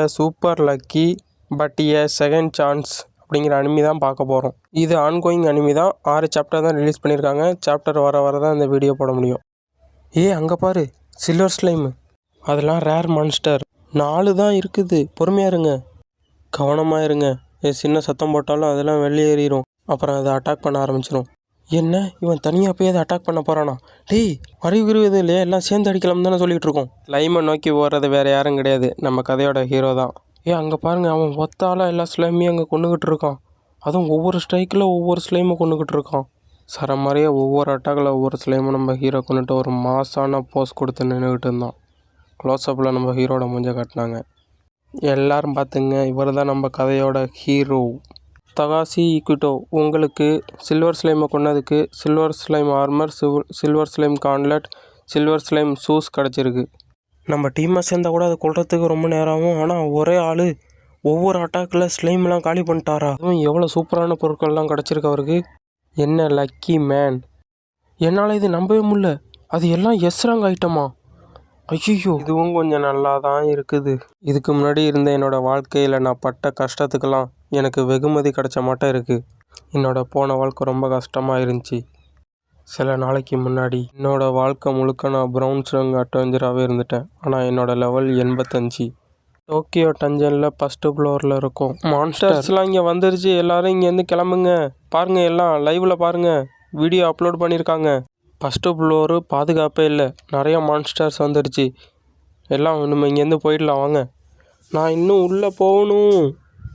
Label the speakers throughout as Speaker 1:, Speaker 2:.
Speaker 1: A super lucky but a second chance அப்படிங்கிற anime தான் பார்க்க போகிறோம் இது ஆன்கோயிங் அனிமி தான். ஆறு சாப்டர் தான் ரிலீஸ் பண்ணியிருக்காங்க. சாப்டர் வர வர தான் இந்த வீடியோ போட முடியும். ஏ அங்கே பாரு. சில்வர் ஸ்லைமு அதெல்லாம் ரேர் மான்ஸ்டர் நாலு தான் இருக்குது. பொறுமையாக இருங்க. கவனமாக இருங்க. ஏ சின்ன சத்தம் போட்டாலும் அதெல்லாம் வெளியேறிடும் அப்புறம் அதை அட்டாக் பண்ண ஆரம்பிச்சிடும் என்ன? இவன் தனியாக போய் அதை அட்டாக் பண்ண போகிறானா டேய் அறிவு இது இல்லையா? எல்லாம் சேர்ந்து அடிக்கலாம் தானே சொல்லிகிட்டு இருக்கோம். லைமை நோக்கி ஓடுறது வேறு யாரும் கிடையாது. நம்ம கதையோட ஹீரோ தான். ஏ அங்கே பாருங்கள் அவன் ஒத்தால எல்லா ஸ்லைமையும் அங்கே கொண்டுக்கிட்டு இருக்கான். அதுவும் ஒவ்வொரு ஸ்ட்ரைக்கில் ஒவ்வொரு ஸ்லைமை கொண்டுக்கிட்டு இருக்கான். சர மாதிரியே ஒவ்வொரு அட்டாக்கில் ஒவ்வொரு ஸ்லைமும் நம்ம ஹீரோ கொண்டுட்டு ஒரு மாசான போஸ் கொடுத்து நின்றுக்கிட்டு இருந்தான். க்ளோஸ்அப்பில் நம்ம ஹீரோட மூஞ்ச காட்டினாங்க. எல்லாரும் பார்த்துங்க இவர் தான் நம்ம கதையோட ஹீரோ தகாசி இக்குட்டோ உங்களுக்கு சில்வர் ஸ்லைமை கொண்டதுக்கு சில்வர் ஸ்லைம் ஆர்மர் சில் silver slime gauntlet silver slime shoes கிடச்சிருக்கு. நம்ம டீமை சேர்ந்தா கூட அதை கொள்றதுக்கு ரொம்ப நேரம் ஆகும் ஆனால் ஒரே ஆள் ஒவ்வொரு அட்டாக்கில் ஸ்லைம்லாம் காலி பண்ணிட்டாரா? அதுவும் எவ்வளோ சூப்பரான பொருட்கள்லாம் கிடச்சிருக்கு அவருக்கு. என்ன லக்கி மேன். என்னால் இது நம்பவே முடியல. அது எல்லாம் எஸ் ஐட்டமா ஐயோ இதுவும் கொஞ்சம் நல்லா தான் இருக்குது. இதுக்கு முன்னாடி இருந்த என்னோட வாழ்க்கையில் நான் பட்ட கஷ்டத்துக்கெல்லாம் எனக்கு வெகுமதி கிடைச்ச மாட்டம் இருக்குது என்னோட போன வாழ்க்கை ரொம்ப கஷ்டமாக இருந்துச்சு. சில நாளைக்கு முன்னாடி என்னோட வாழ்க்கை முழுக்க நான் ப்ரௌன் ஸ்ரங் அட்வென்ச்சராகவே இருந்துட்டேன். ஆனால் என்னோட லெவல் எண்பத்தஞ்சு. டோக்கியோ டஞ்சனில் ஃபஸ்ட்டு ஃப்ளோரில் இருக்கும். மான்ஸ்டர்ஸ்லாம் இங்கே வந்துருச்சு. எல்லாரும் இங்கேருந்து கிளம்புங்க. பாருங்கள் எல்லாம் லைவில் பாருங்கள் வீடியோ அப்லோட் பண்ணியிருக்காங்க. ஃபஸ்ட்டு ஃப்ளோரு பாதுகாப்பே இல்லை. நிறைய மான்ஸ்டர்ஸ் வந்துடுச்சு எல்லாம் நம்ம இங்கேருந்து போயிடலாம் வாங்க. நான் இன்னும் உள்ளே போகணும்.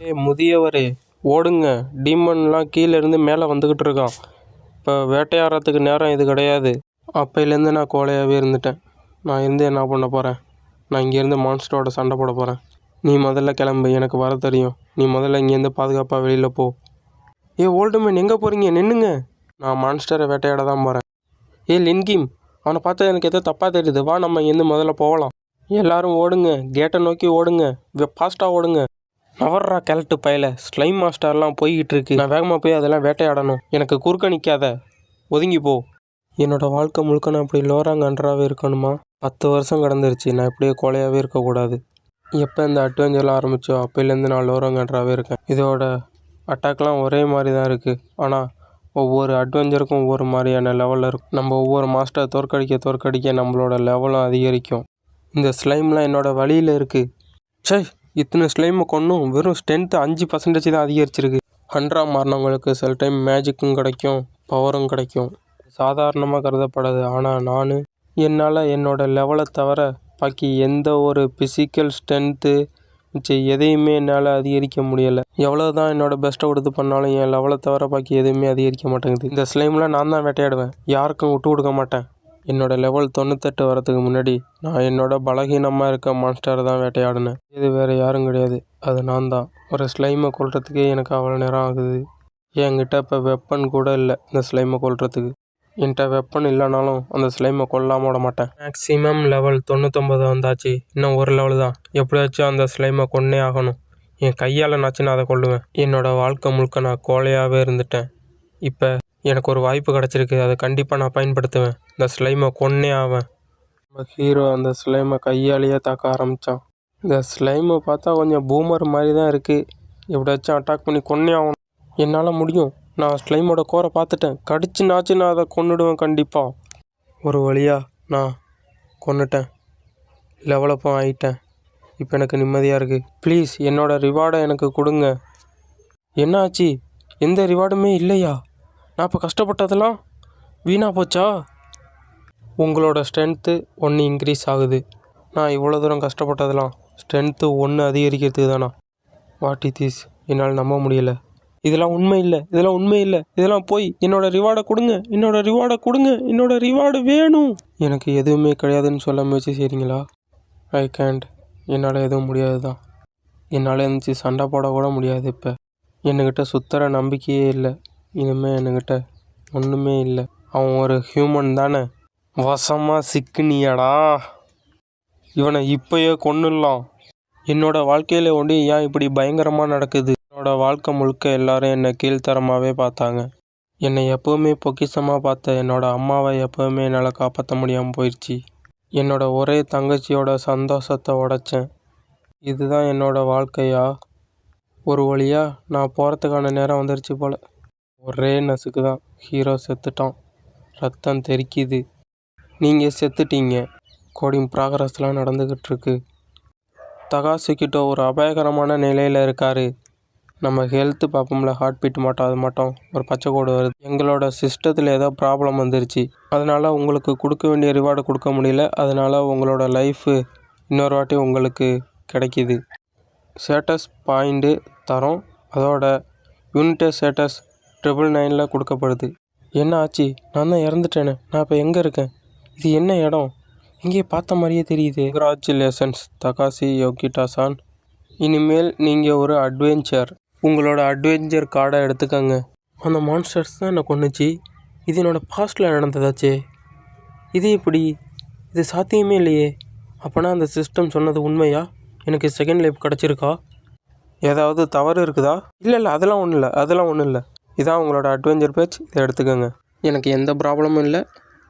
Speaker 1: ஏ முதியவரே ஓடுங்க. டீமன்லாம் கீழே இருந்து மேலே வந்துக்கிட்டு இருக்கான். இப்போ வேட்டையாடுறதுக்கு நேரம் இது கிடையாது. அப்போயிலேருந்து நான் கோழையாகவே இருந்துட்டேன். நான் இருந்து என்ன பண்ண போகிறேன் நான் இங்கேருந்து மான்ஸ்டரோட சண்டை போட போகிறேன் நீ முதல்ல கிளம்பு எனக்கு வர தெரியும். நீ முதல்ல இங்கேருந்து பாதுகாப்பாக வெளியில் போ. ஏ ஓல்டு மேன் எங்கே போகிறீங்க நின்னுங்க. நான் மான்ஸ்டரை வேட்டையாட தான் போகிறேன் ஏ லின்கிம் அவனை பார்த்தா எனக்கு ஏதோ தப்பாக தெரியுது. வா நம்ம இங்கேருந்து முதல்ல போகலாம். எல்லாரும் ஓடுங்க. கேட்டை நோக்கி ஓடுங்க. ஃபாஸ்ட்டாக ஓடுங்க. நவர்றா கேலட்டு பயல. ஸ்லைம் மாஸ்டர்லாம் போய்கிட்டு இருக்கு. நான் வேகமாக போய் அதெல்லாம் வேட்டையாடணும். எனக்கு குறுக்க நிற்காத ஒதுங்கி போ. என்னோட வாழ்க்கை முழுக்க நான் இப்படி அண்டராகவே இருக்கணுமா? பத்து வருஷம் கடந்துருச்சு. நான் இப்படியே கோலையாகவே இருக்கக்கூடாது. எப்போ இந்த அட்வென்ச்சர்லாம் ஆரம்பித்தோ அப்போலேருந்து நான் லோராங்கன்றாவே இருக்கேன். இதோட அட்டாக்லாம் ஒரே மாதிரி தான் இருக்குது ஆனால் ஒவ்வொரு அட்வென்ச்சருக்கும் ஒவ்வொரு மாதிரியான லெவலில் இருக்கும். நம்ம ஒவ்வொரு மாஸ்டரை தோற்கடிக்க தோற்கடிக்க நம்மளோட லெவலும் அதிகரிக்கும். இந்த ஸ்லைம்லாம் என்னோடய வழியில் இருக்குது சே இத்தனை ஸ்லைமை கொன்னும் வெறும் ஸ்ட்ரென்த்து அஞ்சு பர்சன்டேஜ் தான் அதிகரிச்சிருக்கு. ஹண்ட்ரா மாறினவங்களுக்கு சில டைம் மேஜிக்கும் கிடைக்கும் பவரும் கிடைக்கும். சாதாரணமாக கருதப்படாது. ஆனால் நான் என்னால் என்னோடய லெவலை தவிர பாக்கி எந்த ஒரு ஃபிசிக்கல் ஸ்ட்ரென்த்து மிச்சம் எதையுமே என்னால் அதிகரிக்க முடியலை. எவ்வளோ தான் என்னோட பெஸ்ட்டை கொடுத்து பண்ணாலும் என் லெவலை தவிர பாக்கி எதுவுமே அதிகரிக்க மாட்டேங்குது. இந்த ஸ்லைமில் நான் தான் வேட்டையாடுவேன். யாருக்கும் விட்டு கொடுக்க மாட்டேன். என்னோட லெவல் தொண்ணூத்தெட்டு வரதுக்கு முன்னாடி நான் என்னோட பலகீனமாக இருக்க மான்ஸ்டரை தான் வேட்டையாடினேன். இது வேறு யாரும் கிடையாது. அது நான் தான். ஒரு ஸ்லைமை கொல்றதுக்கே எனக்கு அவ்வளோ நேரம் ஆகுது. என்கிட்ட இப்போ வெப்பன் கூட இல்லை இந்த ஸ்லைமை கொல்றதுக்கு. என்கிட்ட வெப்பன் இல்லைனாலும் அந்த ஸ்லைமை கொல்லாமல் விட மாட்டேன். மேக்ஸிமம் லெவல் தொண்ணூத்தொம்பது வந்தாச்சு. இன்னும் ஒரு லெவல் தான். எப்படியாச்சும் அந்த ஸ்லைமை கொன்னே ஆகணும். என் கையால் நாச்சு நான் அதை கொள்ளுவேன் என்னோட வாழ்க்கை முழுக்க நான் கோழையாகவே இருந்துட்டேன். இப்போ எனக்கு ஒரு வாய்ப்பு கிடச்சிருக்கு. அதை கண்டிப்பாக நான் பயன்படுத்துவேன். இந்த ஸ்லைமை கொன்னே ஆவேன். நம்ம ஹீரோ அந்த ஸ்லைமை கையாலேயே தாக்க ஆரம்பித்தான் இந்த ஸ்லைமை பார்த்தா கொஞ்சம் பூமர் மாதிரி தான் இருக்குது எப்படியாச்சும் அட்டாக் பண்ணி கொன்னே ஆகணும். என்னால் முடியும். நான் ஸ்லைமோட கோரை பார்த்துட்டேன். கடிச்சு நாச்சு நான் அதை கொண்டுடுவேன் கண்டிப்பாக ஒரு வழியாக நான் கொண்டுட்டேன் லெவலப்பும் ஆகிட்டேன் இப்போ எனக்கு நிம்மதியாக இருக்குது ப்ளீஸ் என்னோடய ரிவார்டை எனக்கு கொடுங்க. என்ன ஆச்சு எந்த ரிவார்டுமே இல்லையா? நான் இப்போ கஷ்டப்பட்டதெல்லாம் வீணாக போச்சா? உங்களோட ஸ்ட்ரென்த்து ஒன்று இன்க்ரீஸ் ஆகுது. நான் இவ்வளோ தூரம் கஷ்டப்பட்டதெல்லாம் ஸ்ட்ரென்த்து ஒன்று அதிகரிக்கிறதுக்கு தானா? வாட் இட் இஸ் என்னால் நம்ப முடியலை. இதெல்லாம் உண்மை இல்லை இதெல்லாம் உண்மை இல்லை. இதெல்லாம் போய் என்னோட ரிவார்டை கொடுங்க என்னோட ரிவார்டை கொடுங்க என்னோட ரிவார்டு வேணும். எனக்கு எதுவுமே கிடையாதுன்னு சொல்ல முயற்சி செய்கிறீங்களா ஐ கேண்ட் என்னால் எதுவும் முடியாது தான் என்னால் இருந்துச்சு சண்டை போட கூட முடியாது இப்போ. என்கிட்ட சுத்தர நம்பிக்கையே இல்லை. இனிமேல் என்கிட்ட ஒன்றுமே இல்லை. அவன் ஒரு ஹியூமன் தானே. வசமாக சிக்கினியடா. இவனை இப்பயே கொன்னுடலாம். என்னோட வாழ்க்கையில் ஒண்டி ஏன் இப்படி பயங்கரமாக நடக்குது? என்னோடய வாழ்க்கை முழுக்க எல்லாரும் என்னை கீழ்த்தரமாகவே பார்த்தாங்க. என்னை எப்போவுமே பொக்கிஷமாக பார்த்த என்னோட அம்மாவை எப்போவுமே என்னால் காப்பாற்ற முடியாமல் போயிடுச்சு என்னோட ஒரே தங்கச்சியோட சந்தோஷத்தை உடைச்சேன். இதுதான் என்னோட வாழ்க்கையா? ஒரு வழியாக நான் போகிறதுக்கான நேரம் வந்துருச்சு போல். ஒரே நசுக்கு தான் ஹீரோ செத்துட்டான். ரத்தம் தெறிக்குது நீங்கள் செத்துட்டீங்க. கோடிங் ப்ராக்ரஸ்லாம் நடந்துக்கிட்டு இருக்கு. தகாசுக்கிட்ட ஒரு அபாயகரமான நிலையில் இருக்கார். நம்ம ஹெல்த்து பார்ப்போம்ல ஹார்ட் பீட் மாட்டோம் அது மாட்டோம் ஒரு பச்சை கோடு வருது. எங்களோட சிஸ்டத்தில் ஏதோ ப்ராப்ளம் வந்துருச்சு. அதனால் உங்களுக்கு கொடுக்க வேண்டிய ரிவார்டு கொடுக்க முடியல. அதனால் உங்களோட லைஃபு இன்னொரு வாட்டி உங்களுக்கு கிடைக்கிது. ஸ்டேட்டஸ் பாயிண்ட்டு தரோம். அதோட யூனிட் ஸ்டேட்டஸ் ட்ரிபிள் நைனில் கொடுக்கப்படுது. என்ன ஆச்சு? நான் தான் இறந்துட்டேனே. நான் இப்போ எங்கே இருக்கேன்? இது என்ன இடம்? எங்கேயே பார்த்த மாதிரியே தெரியுது. கங்க்ராச்சுலேஷன்ஸ் தகாசி யோகிட்டாசான் இனிமேல் நீங்கள் ஒரு அட்வென்ச்சர் உங்களோட அட்வென்ச்சர் கார்டை எடுத்துக்கங்க. அந்த மான்ஸ்டர்ஸ் தான் என்னை கொன்னுச்சு. இது என்னோட பாஸ்ட்டில் நடந்ததாச்சே. இது எப்படி இது சாத்தியமே இல்லையே. அப்போனா அந்த சிஸ்டம் சொன்னது உண்மையா? எனக்கு செகண்ட் லைஃப் கிடச்சிருக்கா? ஏதாவது தவறு இருக்குதா? இல்லை இல்லை அதெல்லாம் ஒன்றும் இல்லை அதெல்லாம் ஒன்றும் இல்லை. இதான் உங்களோட அட்வென்ச்சர் பேஜ் இதை எடுத்துக்கோங்க. எனக்கு எந்த ப்ராப்ளமும் இல்லை.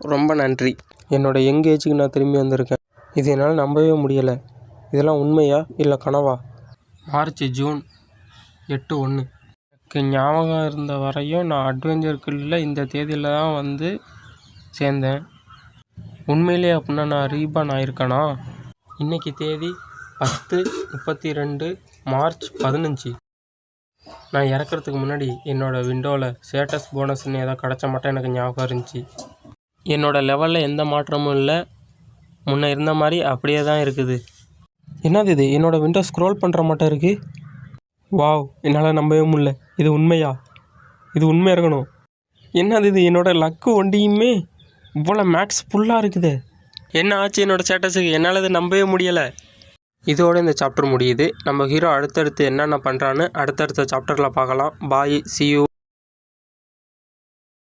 Speaker 1: ரொம்ப நன்றி. என்னோடய யங் ஏஜுக்கு நான் திரும்பி வந்திருக்கேன். இது என்னால் நம்பவே முடியலை. இதெல்லாம் உண்மையா? இல்லை கனவா? மார்ச் ஜூன் எட்டு ஒன்று. எனக்கு ஞாபகம் இருந்த வரையும் நான் அட்வென்ச்சர் கில்லில் இந்த தேதியில் தான் வந்து சேர்ந்தேன். உண்மையிலேயே அப்படின்னா நான் ரீபான் ஆயிருக்கேனா? இன்னைக்கு தேதி பத்து முப்பத்தி ரெண்டு மார்ச் பதினஞ்சு. நான் இறக்குறதுக்கு முன்னாடி என்னோடய விண்டோவில் ஸ்டேட்டஸ் போனஸ்ன்னு ஏதோ கிடச்ச மட்டும் எனக்கு ஞாபகம் இருந்துச்சு. என்னோடய லெவலில் எந்த மாற்றமும் இல்லை. முன்னே இருந்த மாதிரி அப்படியே தான் இருக்குது. என்னது இது? என்னோடய விண்டோ ஸ்க்ரோல் பண்ணுற மட்டும் இருக்குது வாவ் என்னால் நம்பவே முடியல. இது உண்மையா? இது உண்மையாக இருக்கணும். என்னது இது? என்னோடய லக்கு ஒண்டியுமே இவ்வளோ மேக்ஸ் ஃபுல்லாக இருக்குது. என்ன ஆச்சு என்னோடய ஸ்டேட்டஸுக்கு என்னால் இதை நம்பவே முடியலை. இதோட இந்த சாப்டர் முடியுது. நம்ம ஹீரோ அடுத்தடுத்து என்னென்ன பண்ணுறான்னு அடுத்தடுத்த சாப்டரில் பார்க்கலாம். பாய் சியூ